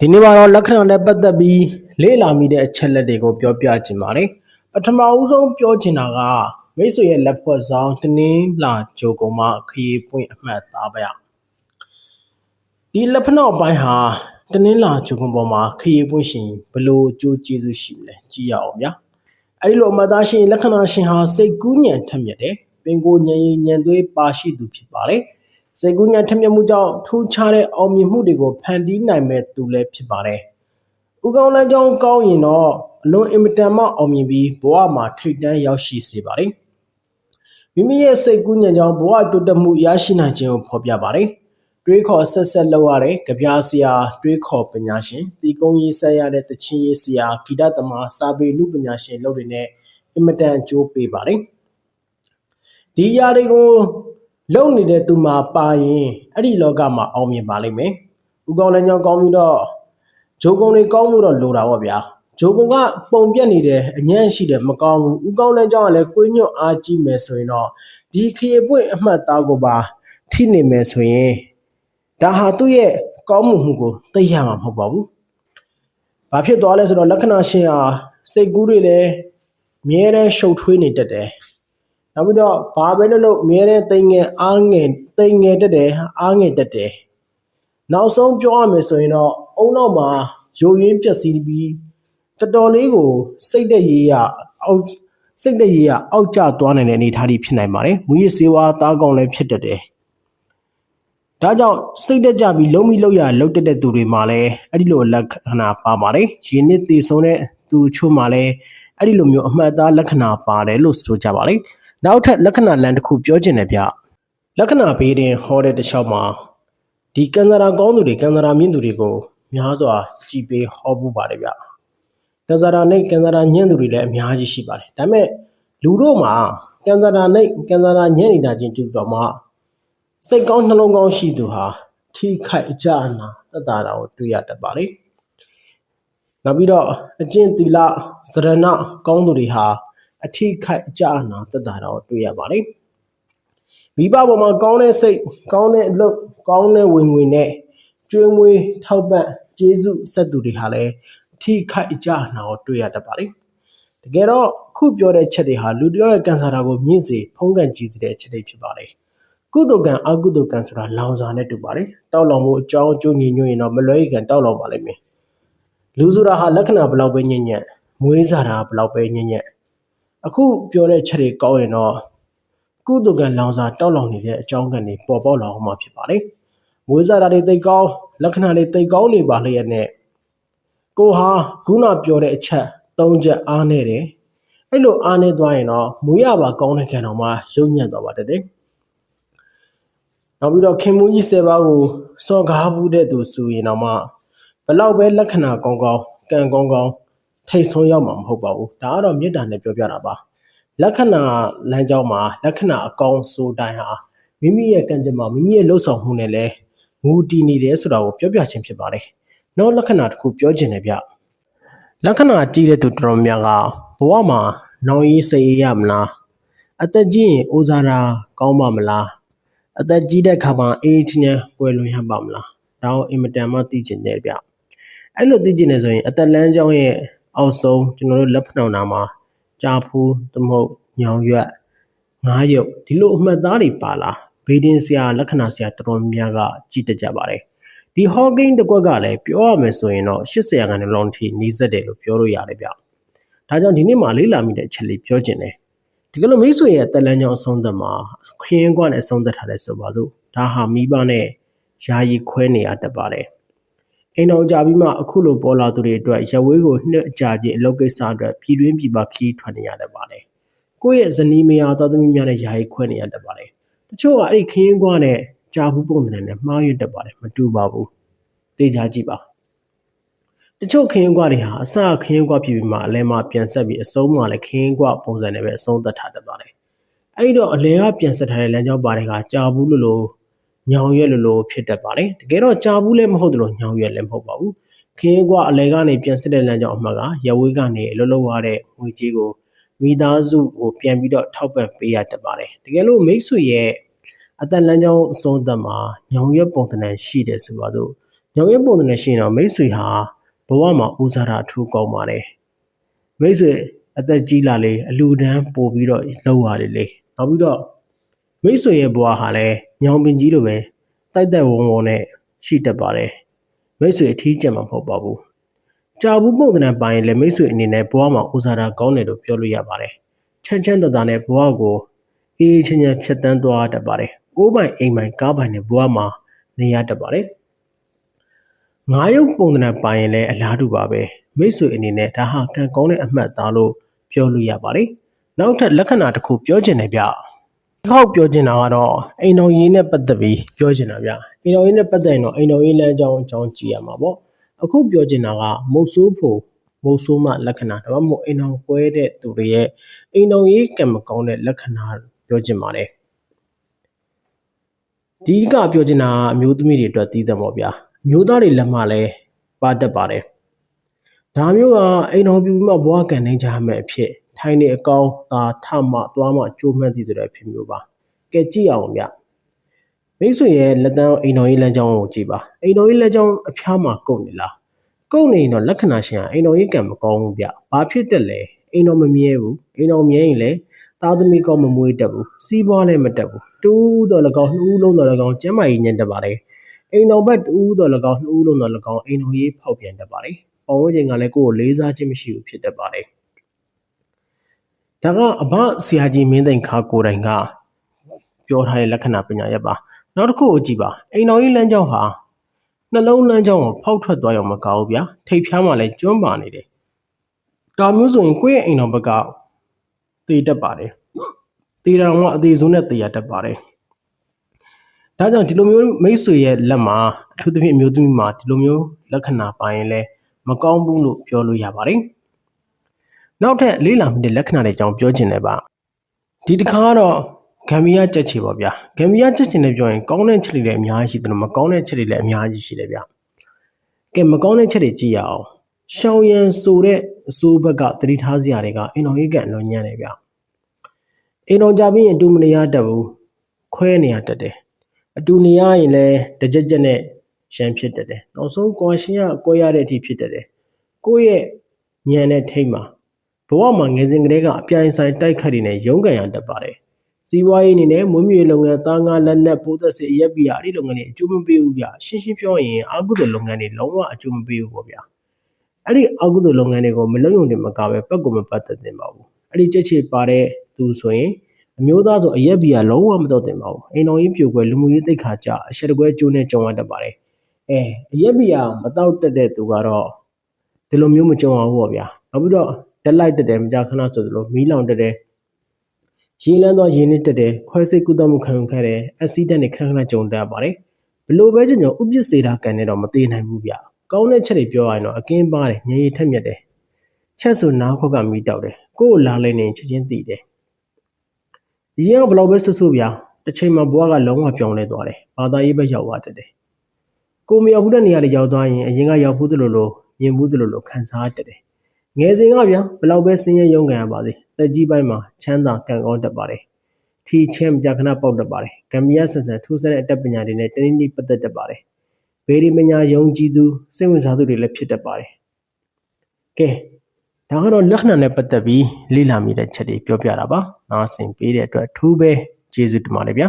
ဒီနေ့မှာတော့လက္ခဏာနဲ့ပတ်သက်ပြီးလေ့လာမိတဲ့အချက်လက်တွေကိုပြောပြချင်ပါတယ်ပထမဦးဆုံးပြောချင်တာကမိတ်ဆွေရဲ့လက်ဖွဲ့ဆောင်တနင်းလာဂျိုကုံမှာခရီးပွင့်အမှတ်သားပါရဒီလက်ဖက်နောက်ပိုင်းဟာတနင်းလာဂျိုကုံပေါ်မှာခရီးပွင့်ရှင်ဘလို့အကျိုးကျေးဇူးရှိမလဲကြည့်ရအောင်ဗျာအဲဒီလိုအမှတ်သားရှင်လက္ခဏာရှင်ဟာစိတ်ကူးညံထက်မြက်တယ်ပင်ကိုညံရင်ညံသွေးပါရှိသူဖြစ်ပါတယ် စိတ်ကူးညံထက်မြက်မှုကြောင့်ထူးခြားတဲ့အောင်မြင်မှုတွေကိုဖန်တီးနိုင်မဲ့သူလည်းဖြစ်ပါတယ်။ဥကောင်းလမ်းကြောင်းကောင်းရင်တော့အလွန်အင်မတန်မှအောင်မြင်ပြီးဘဝမှာထိပ်တန်းရောက်ရှိစေပါတယ်။မိမိရဲ့စိတ်ကူးညံကြောင့်ဘဝတိုးတက်မှုရရှိနိုင်ခြင်းကိုဖော်ပြပါတယ်။တွေးခေါ်ဆက်ဆက်လောက်ရတဲ့ကြပြားဆရာတွေးခေါ်ပညာရှင်တီကုံရေးဆက်ရတဲ့တချင်းရေးဆရာဂီတသမားစာပေလူပညာရှင်လုပ်တွေနဲ့အင်မတန်အကျိုးပေးပါတယ်။ဒီຢာတွေကို လုံနေတဲ့သူမှာပါရင်အဲ့ဒီလောကမှာအောင်မြင်ပါလိမ့်မယ်။ဥကောင်းလည်းကြောင်းကောင်းပြီးတော့ဂျိုကုံတွေကောင်းမှုတော့လိုတာပေါ့ဗျာ။ဂျိုကုံကပုံပြက်နေတယ်အညံ့ရှိတယ်မကောင်းဘူး။ဥကောင်းလည်းကြောင်းကလည်းကိုညွတ်အားကြီးမယ်ဆိုရင်တော့ဒီခရီးပွင့်အမှတ်သားကိုပါထိနေမယ်ဆိုရင်ဒါဟာသူ့ရဲ့ကောင်းမှုမှုကိုသိရမှာမဟုတ်ပါဘူး။ဘာဖြစ်သွားလဲဆိုတော့လက္ခဏာရှင်ဟာစိတ်ကူးတွေလည်းမြဲတမ်းရှုပ်ထွေးနေတတ်တယ်။ နောက်ပြီးတော့ဘာပဲလုပ်လို့အမြဲတမ်းတိမ်ငယ်အားငယ်တိမ်ငယ်တက်တယ်အားငယ်တက်တယ်နောက်ဆုံးပြောရမယ်ဆိုရင်တော့အုံနောက်မှာယိုရင်းပျက်စီးပြီးတော်တော်လေးကိုစိတ်သက်ရေးရအောက်စိတ်သက်ရေးရအောက်ကျသွားနိုင်တဲ့အနေအထားတွေဖြစ်နိုင်ပါတယ်မူရစေဝါသားကောင်လည်းဖြစ်တတ်တယ်ဒါကြောင့်စိတ်တက်ကြပြီးလုံးပြီးလောက်ရလောက်တက်တဲ့သူတွေမှာလည်းအဲ့ဒီလိုလက္ခဏာပါပါတယ်ရင်းနှစ်တည်ဆုံးတဲ့သူချို့မှာလည်းအဲ့ဒီလိုမျိုးအမှတ်အသားလက္ခဏာပါတယ်လို့ဆိုကြပါလိမ့် နောက်ထပ်လက္ခဏာလမ်းတစ်ခုပြောချင်တယ်ဗျလက္ခဏာဘေးတင်ဟောတဲ့တခြားမှာဒီကန်ဇရာကောင်းသူတွေကန်ဇရာမြင့်သူတွေကိုများစွာကြည်ပေးဟောပူပါတယ်ဗျကန်ဇရာနဲ့ကန်ဇရာညံ့သူတွေလည်းအများကြီးရှိပါတယ်ဒါပေမဲ့လူတို့မှာကန်ဇရာနဲ့ကန်ဇရာညံ့နေတာချင်းတူတော့မှစိတ်ကောင်းနှလုံးကောင်းရှိသူဟာထိခိုက်အကြအနာတတတာကိုတွေ့ရတတ်ပါလေနောက်ပြီးတော့အကျင့်သီလစရဏကောင်းသူတွေဟာ အထိခိုက်အကြအနာတက်တာတော့တွေ့ရပါတယ်မိဘပေါ်မှာကောင်းတဲ့စိတ်ကောင်းတဲ့အလုပ်ကောင်းတဲ့ဝင်ငွေနဲ့ကျွေးမွေးထောက်ပံ့ကျေးဇူးဆက်သူတွေဟာလည်းအထိခိုက်အကြအနာကိုတွေ့ရတတ်ပါတယ်တကယ်တော့ခုပြောတဲ့ချက်တွေဟာလူတယောက်ရဲ့ကန်ဆာတာကိုမြင့်စေဖုံးကန်ကြည့်စေတဲ့ချက်တွေဖြစ်ပါတယ်ကုသိုလ်ကံအကုသိုလ်ကံဆိုတာလောင်စာနဲ့တူပါတယ်တောက်လောင်မှုအကြောင်းအကျိုးညီညွတ်ရင်တော့မလွဲကံတောက်လောင်ပါလိမ့်မယ်လူဆိုတာဟာလက္ခဏာဘလောက်ပဲညံ့ညံ့မွေးစားတာဘလောက်ပဲညံ့ညံ့ အခုပြောတဲ့ချက်တွေကောင်းရင်တော့ကုသကံလောင်စာတောက်လောင်နေတဲ့အကြောင်းကနေပေါ်ပေါက်လာအောင်မှာဖြစ်ပါလေ။မွေးစားတာတွေသိကောင်းလက္ခဏာတွေသိကောင်းနေပါလျက်နဲ့ကိုဟာခုနပြောတဲ့အချက်၃ချက်အားနေတယ်။အဲ့လိုအားနေသွားရင်တော့မွေးရပါကောင်းတဲ့ခံတော်မှာရုပ်ညံ့သွားပါတတ်တယ်။နောက်ပြီးတော့ခင်မူကြီး၁၀ပါးကိုစော်ကားဘူးတဲ့သူဆိုရင်တော့မှဘလောက်ပဲလက္ခဏာကောင်းကောင်းကံကောင်းကောင်း ထိတ်ဆုံးရောက်မှာမဟုတ်ပါဘူးဒါကတော့မေတ္တာနဲ့ပြောပြတာပါလက္ခဏာလမ်းကြောင်းမှာလက္ခဏာအကောင်းဆိုတိုင်းဟာမိမိရဲ့ကံကြမ္မာမိမိရဲ့လှုပ်ဆောင်မှုနဲ့လည်းမူတည်နေတယ်ဆိုတာကိုပြောပြခြင်းဖြစ်ပါတယ်နောက်လက္ခဏာတစ်ခုပြောခြင်းတယ်ဗျလက္ခဏာကြီးတဲ့သူတော်တော်များကဘဝမှာနောင်ရေးစိတ်ရမလားအသက်ကြီးရင်အိုးစားတာကောင်းပါမလားအသက်ကြီးတဲ့ခါမှာအေးချမ်းကွယ်လွန်ရပါမလားဒါအောင်အင်မတန်မှသိကျင်တယ်ဗျအဲ့လိုသိကျင်နေဆိုရင်အသက်လမ်းကြောင်းရဲ့ အောက်ဆုံးကျွန်တော်တို့လက်ဖက်နှောင်နာမှာကြာဖူးသမုတ်ညောင်ရွက်ငားရုပ်ဒီလိုအမှတ်သားတွေပါလာဘေးဒင်းဆရာလက္ခဏာဆရာတော်တော်များကကြည်တကြပါတယ်ဒီဟော့ဂိန်းတစ်ကွက်ကလည်းပြောရမယ်ဆိုရင်တော့80ရာခိုင်နှုန်းလောက်ထိနီးစက်တယ်လို့ပြောလို့ရတယ်ဗျဒါကြောင့်ဒီနေ့မှလေးလာမိတဲ့အချက်လေးပြောချင်တယ်ဒီကလိုမိတ်ဆွေရဲ့တက်လန်းကြောင်းအဆုံးသက်မှာခရင်ကွာနဲ့အဆုံးသက်ထားတဲ့ဆိုပါစို့ဒါဟာမိဘနဲ့ယာယီခွဲနေရတတ်ပါတယ် အိမ်တော်ကြပြီးမှအခုလိုပေါ်လာသူတွေအတွက်ရဝေးကိုနှစ်အကြာကြီးအလုပ်ကိစ္စအတွက်ပြည်တွင်းပြည်ပခီးထွက်နေရတတ်ပါတယ်။ကိုယ့်ရဲ့ဇနီးမယားသားသမီးများနဲ့ယာယီခွဲနေရတတ်ပါတယ်။တချို့ကအဲ့ဒီခင်းကွာနဲ့ကြာဘူးပုံစံနဲ့မှားရွတ်တတ်ပါတယ်မတူပါဘူး။သိကြကြည့်ပါ။တချို့ခင်းကွာတွေဟာအစခင်းကွာဖြစ်ပြီးမှအလဲမှာပြန်ဆက်ပြီးအဆုံးမှာလည်းခင်းကွာပုံစံနဲ့ပဲအဆုံးသတ်ထားတတ်ပါတယ်။အဲ့တော့အလဲကပြန်ဆက်ထားတဲ့လမ်းကြောင်းပါတယ်ကကြာဘူးလို့လို့ ညောင်ရွက်လိုလိုဖြစ်တတ်ပါတယ်တကယ်တော့ကြာဘူးလည်းမဟုတ်တယ်လို့ညောင်ရွက်လည်းမဟုတ်ပါဘူးခင်းကွာအလဲကနေပြန်စစ်တဲ့လမ်းကြောင်းအမှတ်ကရဝေးကနေအလုံးလုံးရတဲ့ငွေကြီးကိုမိသားစုကိုပြန်ပြီးတော့ထောက်ပံ့ပေးရတတ်ပါတယ်တကယ်လို့မိတ်ဆွေရဲ့အသက်လမ်းကြောင်းအဆုံးသက်မှာညောင်ရွက်ပုံသဏ္ဍာန်ရှိတယ်ဆိုပါတော့ညောင်ရဲပုံနဲ့ရှိရင်တော့မိတ်ဆွေဟာဘဝမှာဦးစားတာအထူးကောင်းပါတယ်မိတ်ဆွေအသက်ကြီးလာလေအလူတန်းပို့ပြီးတော့လှုပ်ရတယ်လေနောက်ပြီးတော့ မိတ်ဆွေရဲ့ဘဝဟာလည်းညောင်ပင်ကြီးလိုပဲတိုက်တိုက်ဝုံဝုံနဲ့ရှိတတ်ပါတယ်မိတ်ဆွေအထီးကျန်မှာမဟုတ်ပါဘူးကြာဘူးပုံကံပိုင်းလည်းမိတ်ဆွေအနေနဲ့ဘဝမှာဦးစားတာကောင်းတယ်လို့ပြောလို့ရပါတယ်ချမ်းချမ်းသာသာနဲ့ဘဝကိုအေးအေးချမ်းချမ်းဖြတ်တန်းသွားတတ်ပါတယ်အိုးပိုင်အိမ်ပိုင်ကားပိုင်နဲ့ဘဝမှာနေရတတ်ပါတယ်ငါးရုပ်ပုံကံပိုင်းရင်လည်းအလားတူပါပဲမိတ်ဆွေအနေနဲ့ဒါဟာကံကောင်းတဲ့အမှတ်သားလို့ပြောလို့ရပါတယ်နောက်ထပ်လက္ခဏာတစ်ခုပြောချင်တယ်ဗျ ဒီခေါက်ပြောချင်တာကတော့အိမ်တော်ရေးနဲ့ပတ်သက်ပြီးပြောချင်တာဗျအိမ်တော်ရေးနဲ့ပတ်သက်ရင်တော့အိမ်တော်ရေးလမ်းကြောင်းအကြောင်းကြည့်ရမှာပေါ့အခုပြောချင်တာကမုတ်ဆိုးဖို့မုတ်ဆိုးမှလက္ခဏာဒါမှမဟုတ်အိမ်တော်ကွဲတဲ့သူတွေရဲ့အိမ်တော်ရေးကံမကောင်းတဲ့လက္ခဏာပြောချင်ပါတယ်ဒီကပြောချင်တာကအမျိုးသမီးတွေအတွက်သိတယ်ပေါ့ဗျာအမျိုးသားတွေလက်မှလည်းပါတတ်ပါတယ်ဒါမျိုးကအိမ်တော်ပြူပြီးမှဘဝကံနိုင်ကြမယ်အဖြစ် ထိုင်နေအကောင်သာထမသွားမှကြိုးမှန်းသည်ဆိုတဲ့အဖြစ်မျိုးပါကဲကြည့်အောင်ဗျမိတ်ဆွေရဲ့လက်တန်းအိမ်တော်ရေးလမ်းကြောင်းကိုကြည့်ပါအိမ်တော်ရေးလမ်းကြောင်းအဖျားမှာကုန်နေလားကုန်နေရင်တော့လက္ခဏာရှင်ကအိမ်တော်ရေးကံမကောင်းဘူးဗျဘာဖြစ်တက်လဲအိမ်တော်မမြဲဘူးအိမ်တော်မြဲရင်လည်းသားသမီးကောင်းမမွေးတတ်ဘူးစီးပွားလည်းမတက်ဘူးတူးတော့၎င်းနှစ်ဦးလုံးတော့၎င်းကျမ်းမာရေးညံ့တက်ပါတယ်အိမ်တော်ဘက်တူးတော့၎င်းနှစ်ဦးလုံးတော့၎င်းအိမ်တော်ရေးဖောက်ပြန်တတ်ပါတယ်ပတ်ဝန်းကျင်ကလည်းကိုယ့်ကိုလေးစားခြင်းမရှိဘူးဖြစ်တတ်ပါတယ် ဒါကအဘဆရာကြီးမင်းသိန်ခါကိုယ်တိုင်ကပြောထားတဲ့လက္ခဏာပညာရပ်ပါနောက်တစ်ခုကိုကြည့်ပါအိမ်တော်ကြီးလမ်းကြောင်းဟာနှလုံးလမ်းကြောင်းကိုဖောက်ထွက်သွားရောမကောင်းဘူးဗျာထိပ်ဖျားမှလည်းကျွန်းပါနေတယ်ဒါမျိုးဆိုရင်ကိုယ့်ရဲ့အိမ်တော်ဘက်ကတည်တတ်ပါတယ်တည်တော်ကအသေးဆုံးနဲ့တည်ရတတ်ပါတယ်ဒါကြောင့်ဒီလိုမျိုးမိတ်ဆွေရဲ့လက်မှာအထူးသဖြင့်အမျိုးသမီးမှာဒီလိုမျိုးလက္ခဏာပါရင်လည်းမကောင်းဘူးလို့ပြောလို့ရပါတယ် နောက်ထပ်လေးလာမိတဲ့လက္ခဏာတွေအကြောင်းပြောချင်တယ်ပါဒီတစ်ခါကတော့ဂမ်ဘီယာကြက်ချီပါဗျာဂမ်ဘီယာကြက်ချီနဲ့ပြောရင်ကောင်းတဲ့ချက်တွေလည်းအများကြီးရှိတယ်လို့မကောင်းတဲ့ချက်တွေလည်းအများကြီးရှိတယ်ဗျကဲမကောင်းတဲ့ချက်တွေကြည့်ရအောင်ရှောင်းရန်ဆိုတဲ့အစိုးဘက်ကတတိထားစရာတွေကအင်တော်ရေးကန်လွန်ညံ့တယ်ဗျအင်တော်ကြပြီးရင်အတူမနေရတတ်ဘူးခွဲနေရတတ်တယ်အတူနေရရင်လည်းတကြက်ကြက်နဲ့ရန်ဖြစ်တတ်တယ်နောက်ဆုံးကွန်ရှင်ကကိုရတဲ့အထိဖြစ်တတ်တယ်ကိုယ့်ရဲ့ညံတဲ့ထိတ်မှာ ဘဝမှာငယ်စဉ်ကတည်းကအပြိုင်ဆိုင်တိုက်ခတ်နေရုန်းကန်ရတတ်ပါတယ်စီးပွားရေးအနေနဲ့မွေးမြူရေးလုပ်ငန်းသားငါလက်နက်ပိုးသက်စေအရက်ပီယာအဲ့ဒီလုပ်ငန်းတွေအကျိုးမပေးဘူးဗျရှင်းရှင်းပြောရင်အာကုသိုလ်လုပ်ငန်းတွေလုံးဝအကျိုးမပေးဘူးပေါ့ဗျာအဲ့ဒီအာကုသိုလ်လုပ်ငန်းတွေကိုမလုံုံတင်မကပဲပတ်ကိုမပတ်သက်တင်ပါဘူးအဲ့ဒီကြက်ချေပါတဲ့သူဆိုရင်အမျိုးသားဆိုအရက်ပီယာလုံးဝမတော့တင်ပါဘူးအိမ်တော်ကြီးပြိုကွယ်လူမှုရေးတိတ်ခါကြအချက်တကွဲကျိုးနဲ့ကြုံရတတ်ပါတယ်အဲအရက်ပီယာမတော့တက်တဲ့သူကတော့ဒီလိုမျိုးမကြုံအောင်ပေါ့ဗျာနောက်ပြီးတော့ တက်လိုက်တက်တယ်မကြခဏဆိုသလိုမီးလောင်တက်တယ်ရေလန်းသောရေနစ်တက်တယ်ခွဲစိတ်ကုသမှုခံယူခဲ့တယ်အက်ဆီဒန့်တွေခဏခဏကြုံတတ်ပါတယ်ဘလို့ပဲကြုံကြုံဥပစ္စေတာကန်နေတော့မသေးနိုင်ဘူးဗျကောင်းတဲ့ချက်တွေပြောရရင်တော့အကင်းပါတယ်ညရီထက်မြက်တယ်ချက်ဆိုနားခေါက်ကမီးတောက်တယ်ကိုယ်လာလဲနေချက်ချင်းတည်တယ်ရေကဘလို့ပဲဆွဆွဗျတစ်ချိန်မှာဘွားကလုံးဝပြောင်းလဲသွားတယ်ဘာသာရေးပဲရောက်သွားတတ်တယ်ကိုမရောက်ဘူးတဲ့နေရာတွေရောက်သွားရင်အရင်ကရောက်ဘူးသလိုလိုမြင်ဘူးသလိုလိုခံစားတတ်တယ် ငယ်စဉ်ကဗျာဘလောက်ပဲဆင်းရဲရုန်းကန်ရပါစေတက်ကြီးပိုင်းမှာချမ်းသာကံကောင်းတတ်ပါတယ်ထီချင်းကြခဏပေါက်တတ်ပါတယ်ဂမ်ဘီယာဆန်ဆန်ထူးဆန်းတဲ့အတတ်ပညာတွေနဲ့တင်းတင်းပတ်သက်တတ်ပါတယ်ဘေဒီမညာယုံကြည်သူစိတ်ဝင်စားသူတွေလည်းဖြစ်တတ်ပါတယ်ကဲဒါကတော့လက္ခဏာနဲ့ပတ်သက်ပြီးလေ့လာမိတဲ့ချက်တွေပြောပြတာပါနားဆင်ပေးတဲ့အတွက်ထူးပဲကျေးဇူးတင်ပါတယ်ဗျာ